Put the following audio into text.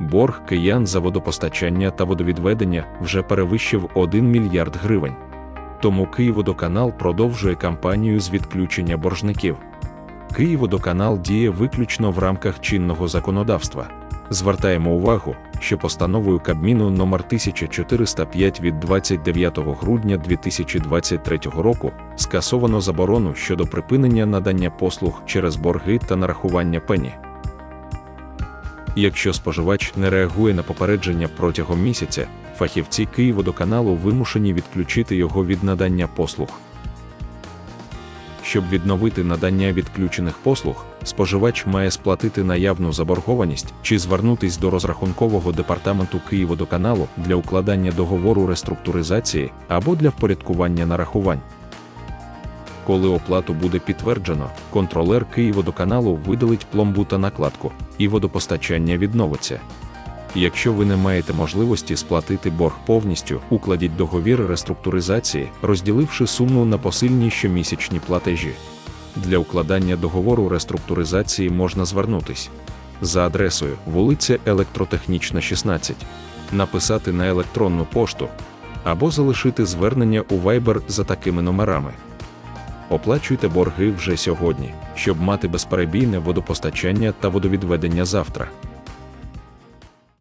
борг киян за водопостачання та водовідведення вже перевищив 1 мільярд гривень. Тому Київводоканал продовжує кампанію з відключення боржників. Київводоканал діє виключно в рамках чинного законодавства. Звертаємо увагу, що постановою Кабміну номер 1405 від 29 грудня 2023 року скасовано заборону щодо припинення надання послуг через борги та нарахування пені. Якщо споживач не реагує на попередження протягом місяця, фахівці Київводоканалу вимушені відключити його від надання послуг. Щоб відновити надання відключених послуг, споживач має сплатити наявну заборгованість чи звернутись до розрахункового департаменту Київводоканалу для укладання договору реструктуризації або для впорядкування нарахувань. Коли оплату буде підтверджено, контролер Київводоканалу видалить пломбу та накладку, і водопостачання відновиться. Якщо ви не маєте можливості сплатити борг повністю, укладіть договір реструктуризації, розділивши суму на посильні щомісячні платежі. Для укладання договору реструктуризації можна звернутись за адресою вулиця Електротехнічна, 16, написати на електронну пошту або залишити звернення у Viber за такими номерами. Оплачуйте борги вже сьогодні, щоб мати безперебійне водопостачання та водовідведення завтра.